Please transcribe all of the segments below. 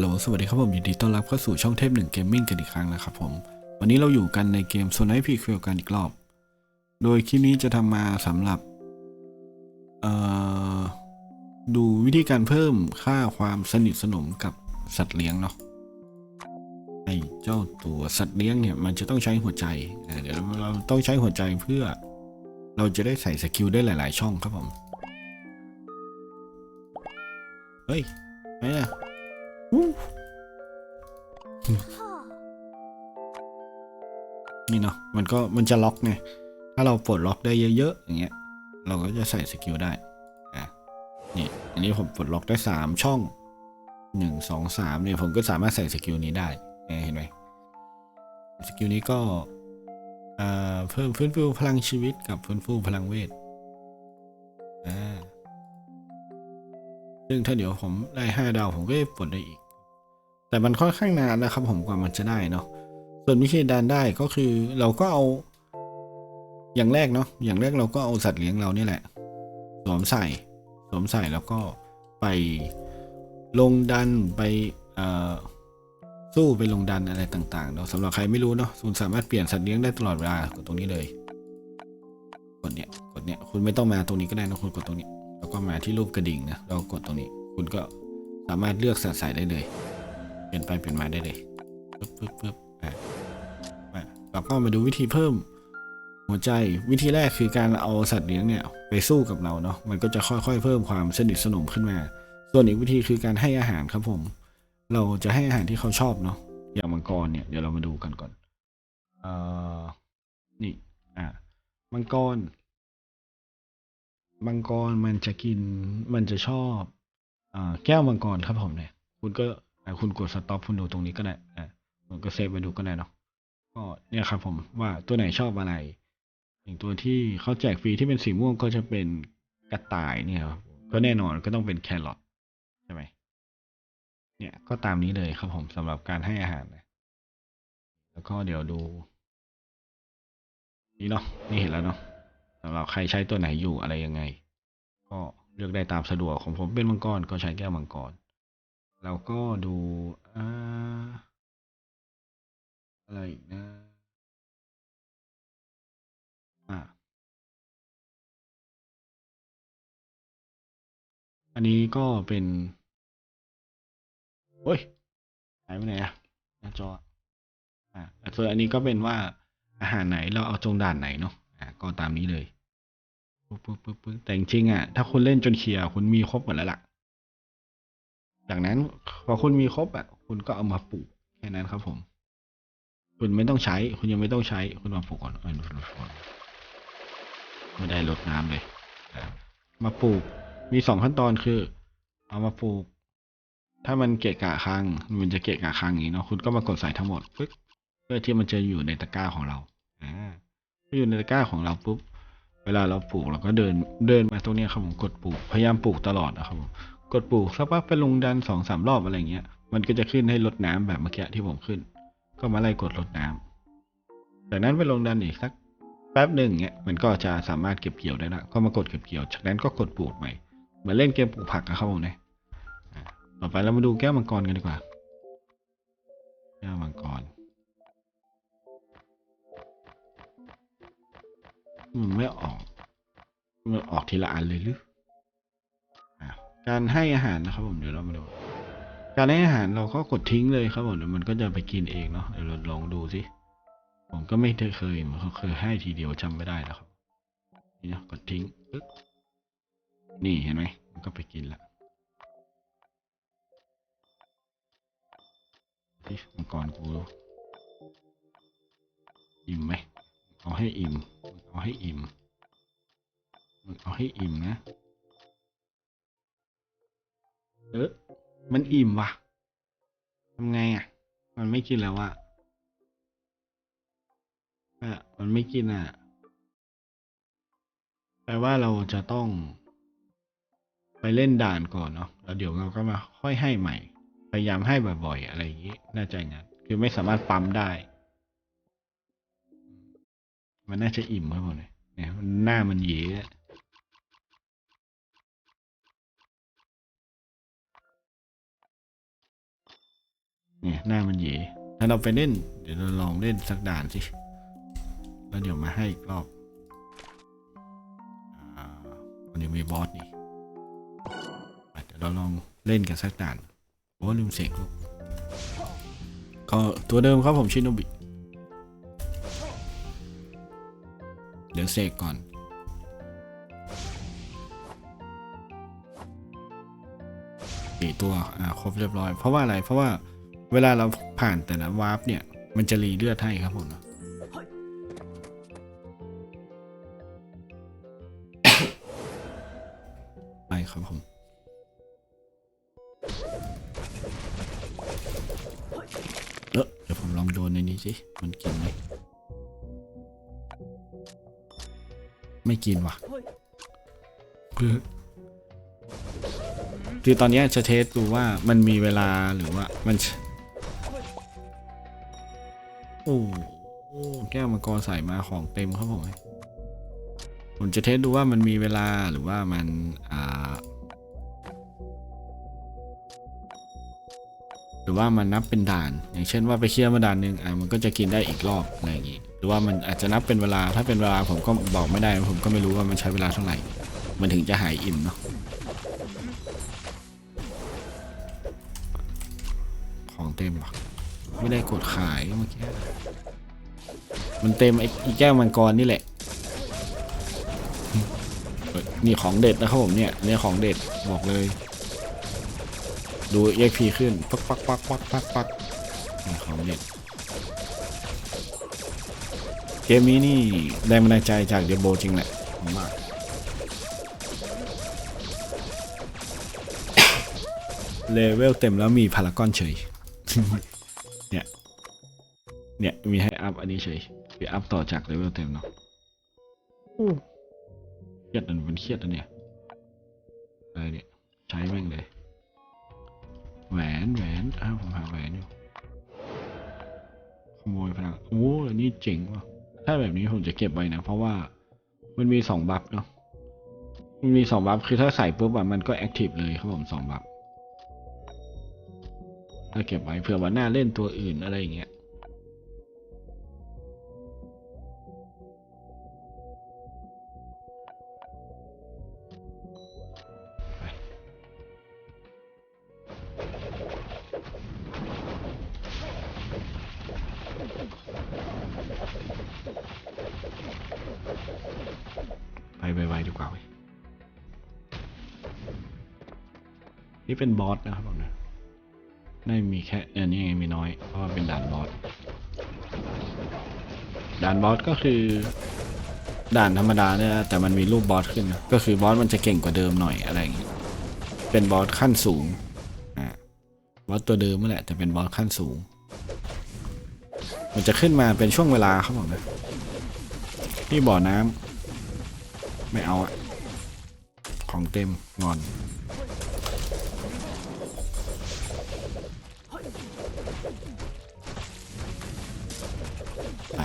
ฮัลโหล สวัสดีครับผมยินดีต้อนรับเข้าสู่ช่องเทพหนึ่งเกมมิ่งกันอีกครั้งนะครับผม วันนี้เราอยู่กันในเกมโซนไอพีคิวกันอีกรอบ โดยคลิปนี้จะทำมาสำหรับ เอ่อ ดูวิธีการเพิ่มค่าความสนิทสนมกับสัตว์เลี้ยงเนาะ ไอเจ้าตัวสัตว์เลี้ยงเนี่ยมันจะต้องใช้หัวใจ เดี๋ยวเราต้องใช้หัวใจเพื่อ เราจะได้ใส่สกิลได้หลาย ๆ ช่องครับผม เฮ้ยไงอะ นี่เนาะมันก็มันจะล็อกไง ถ้าเราปลดล็อกได้เยอะๆอย่างเงี้ย เราก็จะใส่สกิลได้ อะ นี่ อันนี้ผมปลดล็อกได้สามช่องหนึ่งสองสามเนี่ยผมก็สามารถใส่สกิลนี้ได้ เห็นไหมสกิลนี้ก็อ่าเพิ่มฟื้นฟูพลังชีวิตกับฟื้นฟูพลังเวทอ่าซึ่งถ้าเดี๋ยวผมได้ห้าดาวผมก็จะปลดได้อีก แต่มันค่อนข้างนานนะครับ ผมกว่ามันจะได้เนาะส่วนวิธีการได้ก็คือเราก็เอา อย่างแรกเนาะอย่างแรกเราก็เอาสัตว์เลี้ยงเรานี่แหละสวมใส่สวมใส่แล้วก็ไปลงดันไปสู้ไปลงดันอะไรต่างๆเนาะสำหรับใครไม่รู้เนาะคุณสามารถเปลี่ยนสัตว์เลี้ยงได้ตลอดเวลากดตรงนี้เลยกดเนี้ยกดเนี้ยคุณไม่ต้องมาตรงนี้ก็ได้นะคุณกดตรงนี้ แล้วก็มาที่รูปกระดิ่งนะเรากดตรงนี้ คุณก็สามารถเลือกสัตว์ใส่ได้เลย เปลี่ยนไปเปลี่ยนมาได้เลยปึ๊บปึ๊บปึ๊บอะมาเราก็มาดูวิธีเพิ่ม หัวใจวิธีแรกคือการเอาสัตว์เลี้ยงเนี่ยไปสู้กับเราเนาะมันก็จะค่อยๆ เพิ่มความสนิทสนมขึ้นมา ส่วนอีกวิธีคือการให้อาหารครับผม เราจะให้อาหารที่เขาชอบเนาะอย่างมังกรเนี่ยเดี๋ยวเรามาดูกันก่อนเอ่อนี่อะมังกรมังกรมันจะกินมันจะชอบอ่าแก้วมังกรครับผมเนี่ย คุณก็ คุณกดสต็อปคุณดูตรงนี้ก็ได้อะคุณก็เซฟไปดูก็ได้เนาะก็เนี่ยครับผมว่าตัวไหนชอบอะไร อย่างตัวที่เขาแจกฟรีที่เป็นสีม่วงก็จะเป็นกระต่ายเนี่ยครับก็แน่นอนก็ต้องเป็นแครอทใช่ไหมเนี่ยก็ตามนี้เลยครับผมสำหรับการให้อาหารนะแล้วก็เดี๋ยวดู นี่เนาะนี่เห็นแล้วเนาะสำหรับใครใช้ตัวไหนอยู่อะไรยังไง ก็เลือกได้ตามสะดวกของผมเป็นมังกรก็ใช้แก้วมังกร แล้วก็ดูอ่าอะไรอีกนะอ่าอันนี้ก็เป็นโอ้ยหายไปไหนอะหน้าจออ่าส่วนอันนี้ก็เป็นว่าอาหารไหนเราเอาจงด่านไหนเนาะอ่าก็ตามนี้เลยปึ๊บปึ๊บปึ๊บปึ๊บแต่จริงๆอะถ้าคุณเล่นจนเคลียร์คุณมีครบหมดแล้วล่ะ จากนั้นพอคุณมีครบอะ คุณก็เอามาปลูกแค่นั้นครับ ผม คุณไม่ต้องใช้ คุณยังไม่ต้องใช้ คุณมาปลูกก่อนเออไม่ได้ลดน้ำเลยมาปลูกมีสองขั้นตอนคือ เอามาปลูก ถ้ามันเกะกะคางมันจะเกะกะคางอย่างนี้เนาะคุณก็มากดใส่ทั้งหมดปึ๊บเพื่อที่มันจะอยู่ในตะกร้าของเราอ่าอยู่ในตะกร้าของเราปุ๊บเวลาเราปลูกเราก็เดินเดินมาตรงนี้ครับผมกดปลูกพยายามปลูกตลอดนะครับผม กดปลูกสักพักไปลงดันสองสามรอบอะไรเงี้ย มันก็จะขึ้นให้ลดน้ำแบบเมื่อกี้ที่ผมขึ้น ก็มาไล่กดลดน้ำจากนั้นไปลงดันอีกสักแป๊บหนึ่งเงี้ยมันก็จะสามารถเก็บเกี่ยวได้ละก็มากดเก็บเกี่ยว จากนั้นก็กดปลูกใหม่เหมือนเล่นเกมปลูกผักนะครับผมเนี่ยอะต่อไปเรามาดูแก้วมังกรกันดีกว่า แก้วมังกรมันไม่ออก มันออกทีละอันเลยหรือ การให้อาหารนะครับผมเดี๋ยวเรามาดู การให้อาหารเราก็กดทิ้งเลยครับผมเดี๋ยวมันก็จะไปกินเองเนาะเดี๋ยวเราลองดูสิผมก็ไม่เคยมันเคยให้ทีเดียวจำไม่ได้แล้วครับนี่นะกดทิ้งปึ๊บนี่เห็นไหมมันก็ไปกินละที่มังกรกูอิ่มไหมเอาให้อิ่มเอาให้อิ่มเอาให้อิ่มนะ เออมันอิ่มว่ะทำไงอะ มันไม่กินแล้วอะอะมันไม่กินอะ แปลว่าเราจะต้อง ไปเล่นด่านก่อนเนาะ แล้วเดี๋ยวเราก็มาค่อยให้ใหม่ พยายามให้บ่อยๆ อะไรอย่างนี้ น่าจะงั้น คือไม่สามารถปั๊มได้ มันน่าจะอิ่มครับผมเนี่ยเนี่ยหน้ามันเยอะ เนี่ยหน้ามันเหยถ้าเราไปเล่น เดี๋ยวเราลองเล่นสักด่านสิ แล้วเดี๋ยวมาให้อีกรอบอ่าวันนี้มีบอสนี่เดี๋ยวเราลองเล่นกันสักด่านโอ้ลืมเสกลูกก็ตัวเดิมครับผมชินโนบิ เดี๋ยวเสกก่อนสี่ตัว อ่า ครบเรียบร้อย เพราะว่าอะไร เพราะว่า เวลาเราผ่านแต่ละวาร์ปเนี่ย มันจะรีเลือดให้ครับผมนะไปครับผมเออเดี๋ยวผมลองโดนในนี้สิ มันกินไหม ไม่กินว่ะคือคือตอนนี้จะเทสดูว่ามันมีเวลาหรือว่ามัน โอ้แก้วมังกรใส่มาของเต็มครับผม ผมจะเทสดูว่ามันมีเวลาหรือว่ามัน อ่า หรือว่ามันนับเป็นด่าน อย่างเช่นว่าไปเคลียร์มาด่านหนึ่งอะมันก็จะกินได้อีกรอบอะไรอย่างงี้ หรือว่ามันอาจจะนับเป็นเวลา ถ้าเป็นเวลาผมก็บอกไม่ได้ ผมก็ไม่รู้ว่ามันใช้เวลาเท่าไหร่ มันถึงจะหายอิ่มเนาะ ของเต็มหรอ ไม่ได้กดขายเมื่อกี้ มันเต็มไอ้แก้วมังกรนี่แหละ นี่ของเด็ดนะครับผมเนี่ยเนี่ยของเด็ดบอกเลย ดู EXP ขึ้น ปักปักปักปักปักปักของเด็ด เกมนี้นี่แรงบันดาลใจจากเดโบจริงแหละมว่าเลเวลเต็มแล้วมีพารากอนเฉย เนี่ยมีให้อัพอันนี้เฉยไปอัพต่อจากเลเวลเต็มเนาะเครียดอันเป็นเครียดอันเนี่ยอะไรเนี่ยใช้แม่งเลยแหวนแหวนอ้าวผมหาแหวนอยู่ขโมยพลังโอ้อันนี้เจ๋งว่ะถ้าแบบนี้ผมจะเก็บไว้นะ เพราะว่ามันมีสองบัฟเนาะมันมีสองบัฟคือถ้าใส่ปุ๊บอะมันก็แอคทีฟเลยครับผมสองบัฟถ้าเก็บไว้เผื่อวันหน้าเล่นตัวอื่นอะไรอย่างเงี้ย ไปไวๆดีกว่าเว้ยนี่เป็นบอสนะครับผมนะไม่มีแค่เออนี่ไงมีน้อย เพราะว่าเป็นด่านบอส ด่านบอสก็คือ ด่านธรรมดาเนี่ยแต่มันมีรูปบอสขึ้น ก็คือบอสมันจะเก่งกว่าเดิมหน่อยอะไรอย่างงี้ เป็นบอสขั้นสูงอ่าบอสตัวเดิมนั่นแหละแต่เป็นบอสขั้นสูง มันจะขึ้นมาเป็นช่วงเวลาครับผมนะ ที่บ่อน้ำไม่เอาอะของเต็มงอน ไป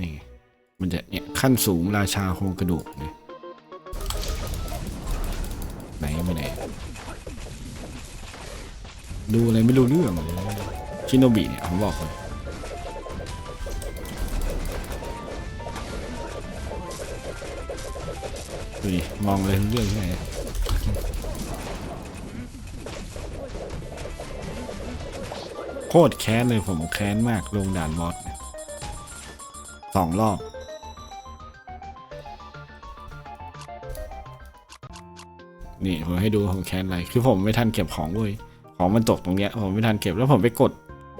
นี่ มันจะเนี่ย ขั้นสูงราชาโครงกระดูกเนี่ยไหนไม่ไหนดูอะไรไม่รู้เรื่องเลย ชิโนบิเนี่ยผมบอกเลยดูดิมองอะไรเรื่องที่ไหนโคตรแค้นเลยผมแค้นมากลงด่านบอสสองรอบนี่ผมให้ดูผมแค้นอะไร คือผมไม่ทันเก็บของเว้ยของมันตกตรงเนี้ย ผมไม่ทันเก็บแล้วผมไปกด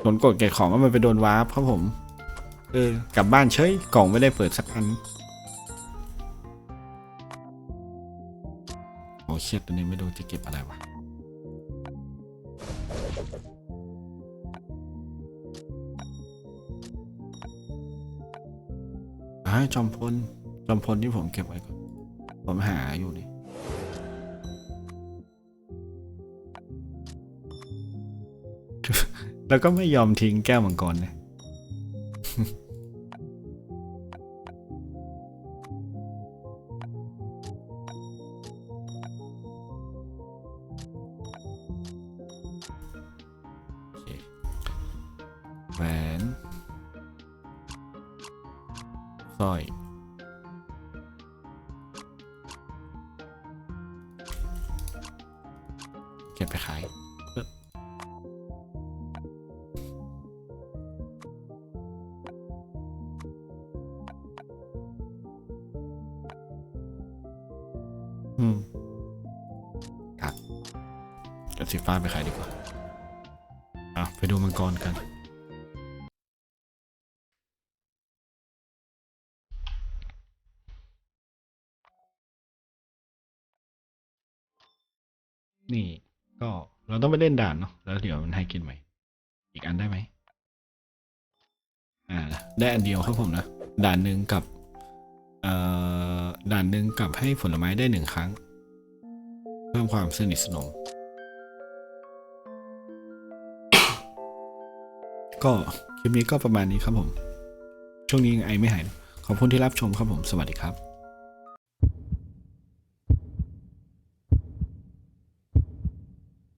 ผลกดเก็บของแล้วมันไปโดนวาร์ปครับผม เออกลับบ้านเฉยกล่องไม่ได้เปิดสักอันโอ้เครียดตัวนี้ไม่รู้จะเก็บอะไรวะอ่าจอมพล จอมพลที่ผมเก็บไว้ก่อน ผมหาอยู่นี่ แล้วก็ไม่ยอมทิ้งแก้วมังกรนะแหวนสร้อยเก็บไปขาย สีฟ้าไปขายดีกว่า อะ ไปดูมังกรกัน นี่ก็เราต้องไปเล่นด่านเนาะแล้วเดี๋ยวมันให้กินใหม่อีกอันได้ไหมอ่าได้อันเดียวครับผมนะ ด่านหนึ่งกับเอ่อด่านหนึ่งกับให้ผลไม้ได้หนึ่งครั้ง เพิ่มความสนิทสนม ก็คลิปนี้ก็ประมาณนี้ครับผม ช่วงนี้ไอไม่หาย ขอบคุณที่รับชมครับผม สวัสดีครับ